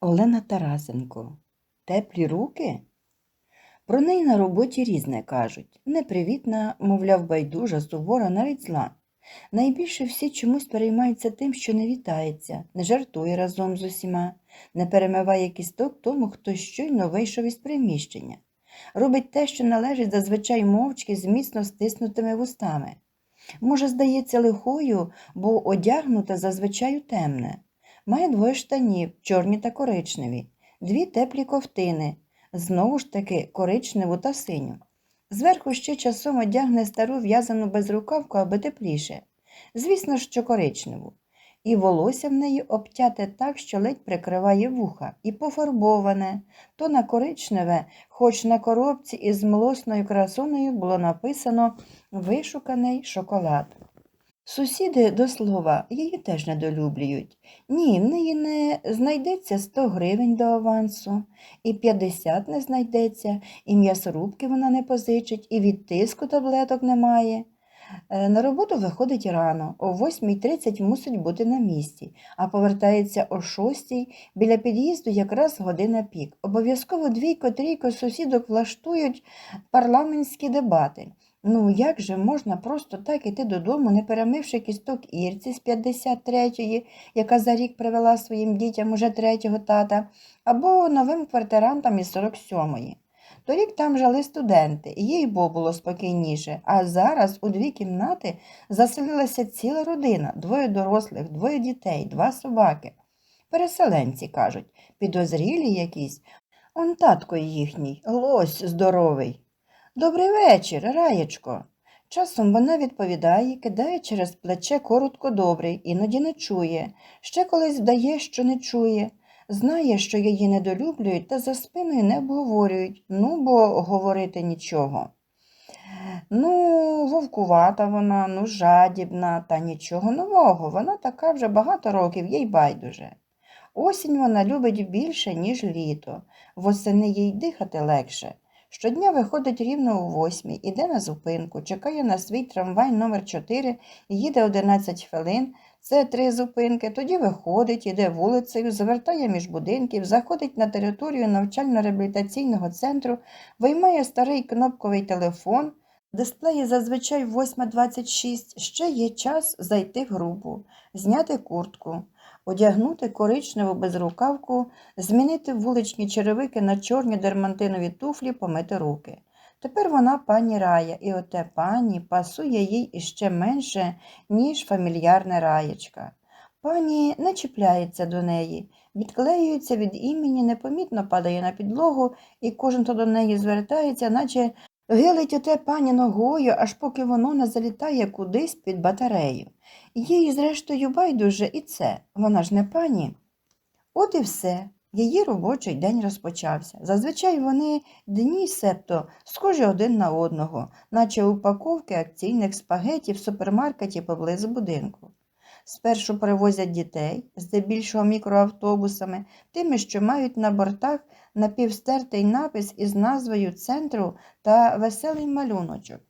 Олена Тарасенко. Теплі руки? Про неї на роботі різне кажуть. Непривітна, мовляв, байдужа, сувора, навіть зла. Найбільше всі чомусь переймаються тим, що не вітається, не жартує разом з усіма, не перемиває кісток тому, хто щойно вийшов із приміщення. Робить те, що належить зазвичай мовчки з міцно стиснутими вустами. Може, здається лихою, бо одягнута зазвичай темне. Має двоє штанів, чорні та коричневі, дві теплі ковтини, знову ж таки коричневу та синю. Зверху ще часом одягне стару в'язану безрукавку, аби тепліше. Звісно, що коричневу. І волосся в неї обтяте так, що ледь прикриває вуха, і пофарбоване, то на коричневе, хоч на коробці із млосною красуною було написано вишуканий шоколад. Сусіди, до слова, її теж недолюблюють. Ні, в неї не знайдеться 100 гривень до авансу, і 50 не знайдеться, і м'ясорубки вона не позичить, і від тиску таблеток немає. Е, На роботу виходить рано, о 8.30 мусить бути на місці, а повертається о 6 біля під'їзду якраз година пік. Обов'язково двійко-трійко сусідок влаштують парламентські дебати. Ну, як же можна просто так іти додому, не перемивши кісток Ірці з 53-ї, яка за рік привела своїм дітям уже третього тата, або новим квартирантам із 47-ї. Торік там жили студенти, і їй бо було спокійніше, а зараз у дві кімнати заселилася ціла родина, двоє дорослих, двоє дітей, два собаки. Переселенці, кажуть, підозрілі якісь. Он татко їхній, лось здоровий. Добрий вечір, раєчко. Часом вона відповідає, кидає через плече коротко добрий, іноді не чує. Ще колись вдає, що не чує. Знає, що її недолюблюють та за спиною не обговорюють, ну, бо говорити нічого. Ну, вовкувата вона, ну, жадібна, та нічого нового. Вона така вже багато років, їй байдуже. Осінь вона любить більше, ніж літо. Восени їй дихати легше. Щодня виходить рівно о восьмій, іде на зупинку, чекає на свій трамвай номер 4 їде 11 хвилин, це три зупинки, тоді виходить, іде вулицею, завертає між будинків, заходить на територію навчально-реабілітаційного центру, виймає старий кнопковий телефон, дисплеї зазвичай 8.26, ще є час зайти в групу, зняти куртку, одягнути коричневу безрукавку, змінити вуличні черевики на чорні дермантинові туфлі, помити руки. Тепер вона пані Рая, і оте пані пасує їй іще менше, ніж фамільярна раєчка. Пані не чіпляється до неї, відклеюється від імені, непомітно падає на підлогу, і кожен, хто до неї звертається, наче гилить оте пані ногою, аж поки воно не залітає кудись під батарею. Їй, зрештою, байдуже і це, вона ж не пані. От і все. Її робочий день розпочався. Зазвичай вони дні септо схожі один на одного, наче упаковки акційних спагетів в супермаркеті поблизу будинку. Спершу привозять дітей, здебільшого мікроавтобусами, тими, що мають на бортах напівстертий напис із назвою центру та веселий малюночок.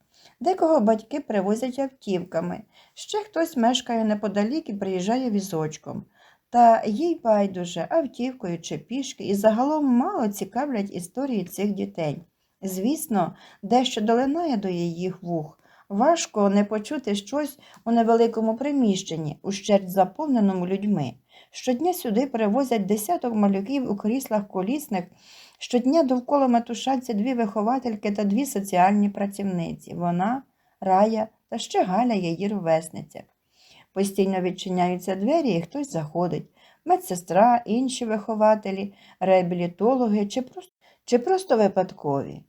Декого батьки привозять автівками, ще хтось мешкає неподалік і приїжджає візочком. Та їй байдуже автівкою чи пішки і загалом мало цікавлять історії цих дітей. Звісно, дещо долинає до її вух. Важко не почути щось у невеликому приміщенні, ущерть заповненому людьми. Щодня сюди привозять десяток малюків у кріслах колісних, щодня довкола метушаться дві виховательки та дві соціальні працівниці. Вона, Рая та ще Галя її ровесниця. Постійно відчиняються двері і хтось заходить. Медсестра, інші вихователі, реабілітологи чи просто, чи просто випадкові.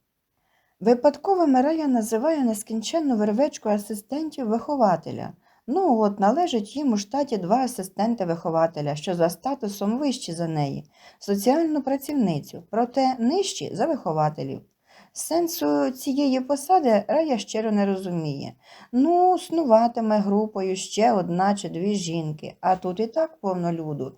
Випадковими Рая називає нескінченну вервечку асистентів вихователя. Ну, от належить їм у штаті два асистенти вихователя, що за статусом вищі за неї, соціальну працівницю, проте нижчі за вихователів. Сенсу цієї посади Рая щиро не розуміє. Ну, снуватиме групою ще одна чи дві жінки, а тут і так повно люду.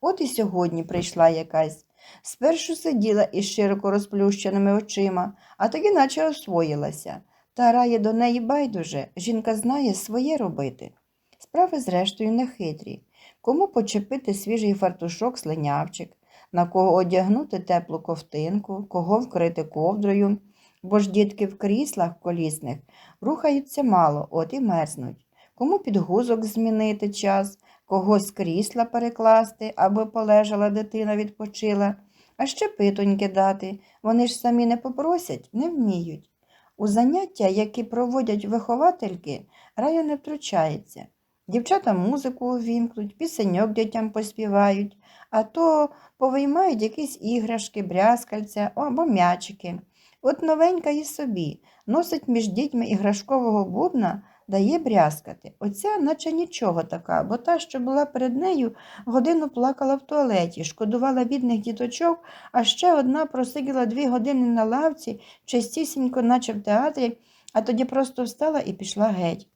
От і сьогодні прийшла якась. Спершу сиділа із широко розплющеними очима, а тоді наче освоїлася. Та рає до неї байдуже, жінка знає своє робити. Справи, зрештою, не хитрі. Кому почепити свіжий фартушок слинявчик, на кого одягнути теплу ковтинку, кого вкрити ковдрою, бо ж дітки в кріслах колісних рухаються мало, от і мерзнуть. Кому підгузок змінити час, кого з крісла перекласти, аби полежала дитина відпочила, а ще питоньки дати. Вони ж самі не попросять, не вміють. У заняття, які проводять виховательки, рая не втручається. Дівчата музику увімкнуть, пісеньок дітям поспівають, а то повиймають якісь іграшки, брязкальця або м'ячики. От новенька і собі носить між дітьми іграшкового бубна, дає брязкати. Оця наче нічого така, бо та, що була перед нею, годину плакала в туалеті, шкодувала бідних діточок, а ще одна просиділа дві години на лавці, частісінько, наче в театрі, а тоді просто встала і пішла геть.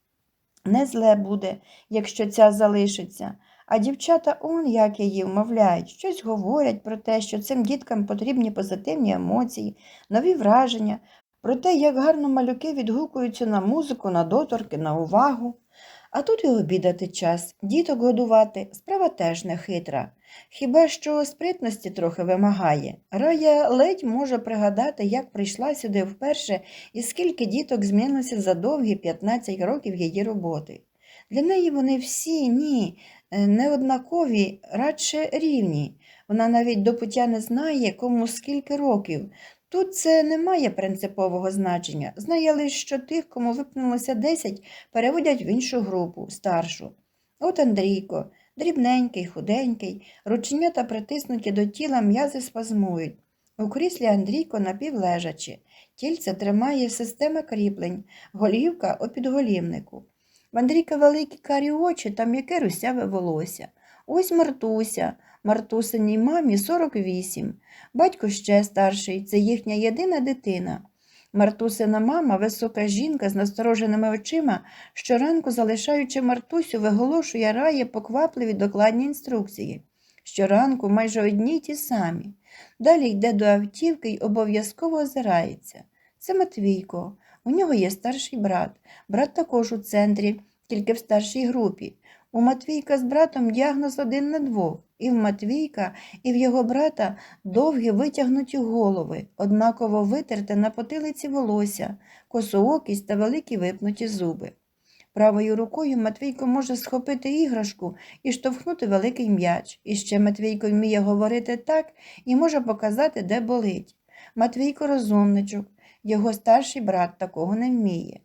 Не зле буде, якщо ця залишиться. А дівчата он як її вмовляють, щось говорять про те, що цим діткам потрібні позитивні емоції, нові враження, про те, як гарно малюки відгукуються на музику, на доторки, на увагу. А тут і обідати час, діток годувати, справа теж не хитра. Хіба що спритності трохи вимагає. Рая ледь може пригадати, як прийшла сюди вперше і скільки діток змінилося за довгі 15 років її роботи. Для неї вони всі ні, е, не однакові, радше рівні. Вона навіть до пуття не знає, кому скільки років. Тут це не має принципового значення. Знає лише, що тих, кому випнулося 10, переводять в іншу групу, старшу. От Андрійко, дрібненький, худенький, рученята притиснуті до тіла, м'язи спазмують. У кріслі Андрійко напівлежачи, тільце тримає система кріплень, голівка у підголівнику. В Андрійка великі карі очі та м'яке русяве волосся. Ось Мартуся, Мартусиній мамі 48. Батько ще старший, це їхня єдина дитина. Мартусина мама, висока жінка з настороженими очима, щоранку, залишаючи Мартусю, виголошує рає поквапливі докладні інструкції. Щоранку майже одні й ті самі. Далі йде до автівки й обов'язково озирається. Це Матвійко. У нього є старший брат. Брат також у центрі, тільки в старшій групі. У Матвійка з братом діагноз один на двох. І в Матвійка, і в його брата довгі витягнуті голови, однаково витерте на потилиці волосся, косоокість та великі випнуті зуби. Правою рукою Матвійко може схопити іграшку і штовхнути великий м'яч. І ще Матвійко вміє говорити так і може показати, де болить. Матвійко розумничок, його старший брат такого не вміє.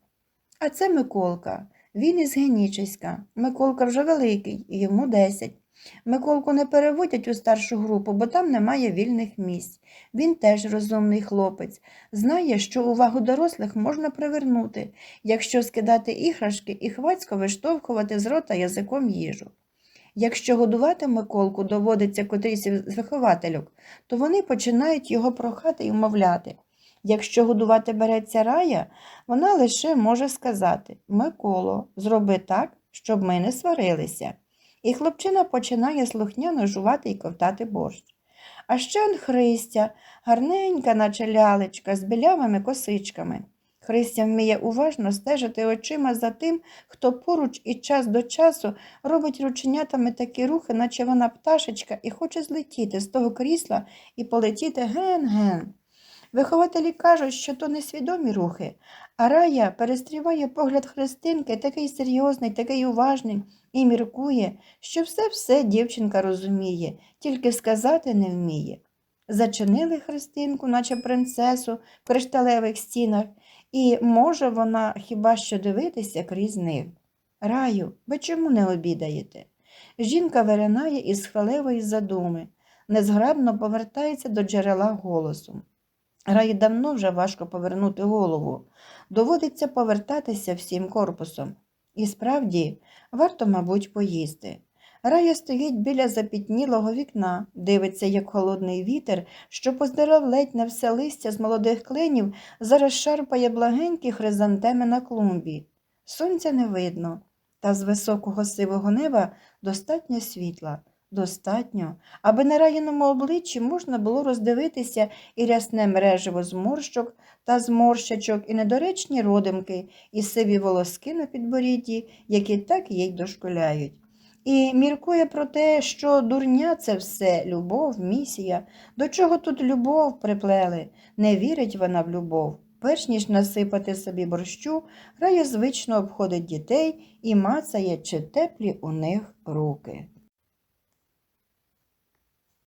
А це Миколка. Він із Генічеська. Миколка вже великий, йому 10. Миколку не переводять у старшу групу, бо там немає вільних місць. Він теж розумний хлопець, знає, що увагу дорослих можна привернути, якщо скидати іграшки і хвацько виштовхувати з рота язиком їжу. Якщо годувати Миколку доводиться котрийсь з виховательок, то вони починають його прохати і вмовляти. Якщо годувати береться рая, вона лише може сказати Миколо, зроби так, щоб ми не сварилися. І хлопчина починає слухняно жувати і ковтати борщ. А ще он Христя, гарненька, наче лялечка, з білявими косичками. Христя вміє уважно стежити очима за тим, хто поруч і час до часу робить рученятами такі рухи, наче вона пташечка, і хоче злетіти з того крісла і полетіти ген-ген. Вихователі кажуть, що то несвідомі рухи, а рая перестріває погляд Христинки, такий серйозний, такий уважний, і міркує, що все-все дівчинка розуміє, тільки сказати не вміє. Зачинили Христинку, наче принцесу в кришталевих стінах, і може вона хіба що дивитися крізь них. Раю, ви чому не обідаєте? Жінка виринає із хвалевої задуми, незграбно повертається до джерела голосу. Раї давно вже важко повернути голову. Доводиться повертатися всім корпусом. І справді, варто, мабуть, поїсти. Рая стоїть біля запітнілого вікна, дивиться, як холодний вітер, що поздирав ледь не все листя з молодих клинів, зараз шарпає благенькі хризантеми на клумбі. Сонця не видно, та з високого сивого неба достатньо світла. Достатньо, аби на раїному обличчі можна було роздивитися і рясне мережево зморщок та зморщачок, і недоречні родимки, і сиві волоски на підборідді, які так їй дошкуляють. і міркує про те, що дурня це все, любов, місія. До чого тут любов приплели? Не вірить вона в любов. Перш ніж насипати собі борщу, Рая звично обходить дітей і мацає, чи теплі у них руки.